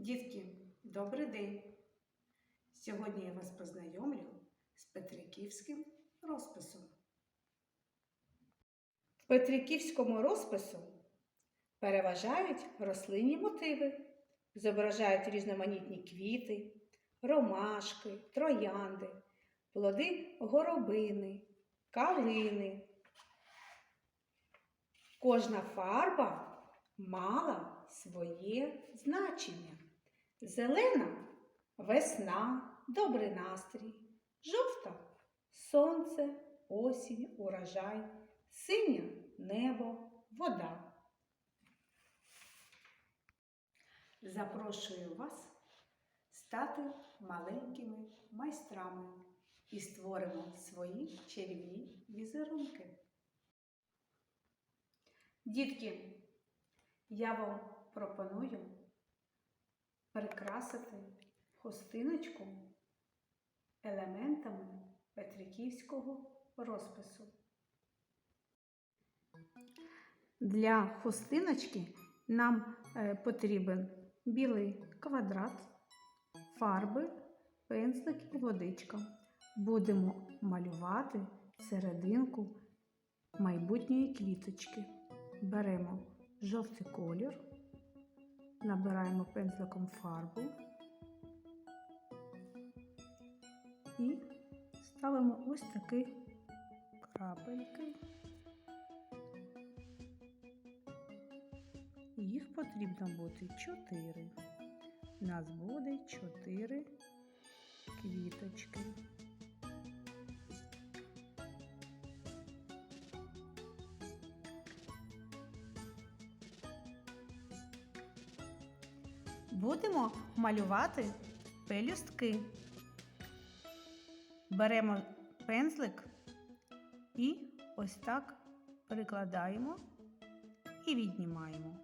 Дітки, добрий день! Сьогодні я вас познайомлю з Петриківським розписом. В Петриківському розпису переважають рослинні мотиви, зображають різноманітні квіти, ромашки, троянди, плоди горобини, калини. Кожна фарба мала своє значення. Зелена весна, добрий настрій, жовта сонце, осінь, урожай, синя небо, вода. Запрошую вас стати маленькими майстрами і створимо свої чарівні візерунки. Дітки, я вам пропоную прикрасити хустиночку елементами петриківського розпису. Для хустиночки нам е, потрібен білий квадрат, фарби, пензлик і водичка. Будемо малювати серединку майбутньої квіточки. Беремо жовтий колір, набираємо пензликом фарбу і ставимо ось такі крапельки. Їх потрібно бути 4. У нас буде 4 квіточки. Будемо малювати пелюстки. Беремо пензлик і ось так прикладаємо і віднімаємо.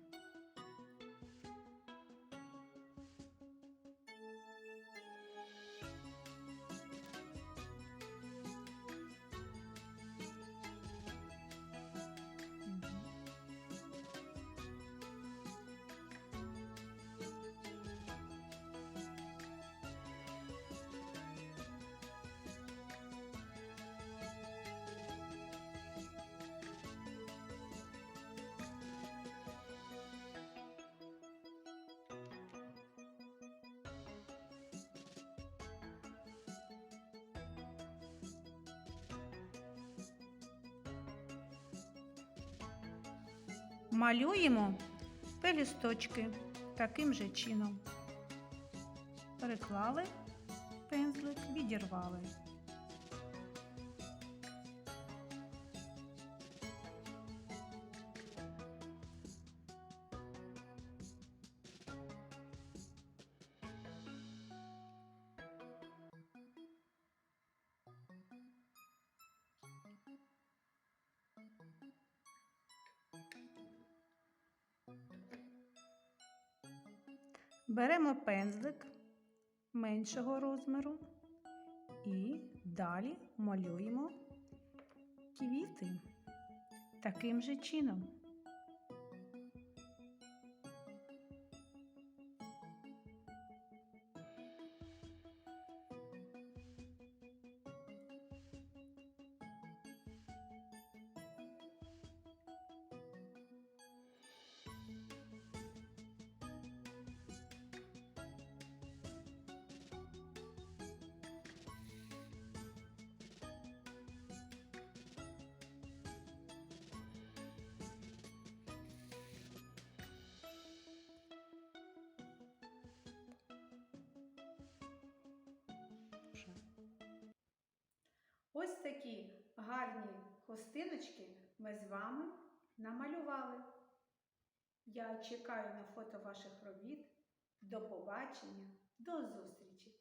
Малюємо пелюсточки таким же чином. Переклали пензлик, відірвали. Беремо пензлик меншого розміру і далі малюємо квіти таким же чином. Ось такі гарні хустиночки ми з вами намалювали. Я чекаю на фото ваших робіт. До побачення, до зустрічі!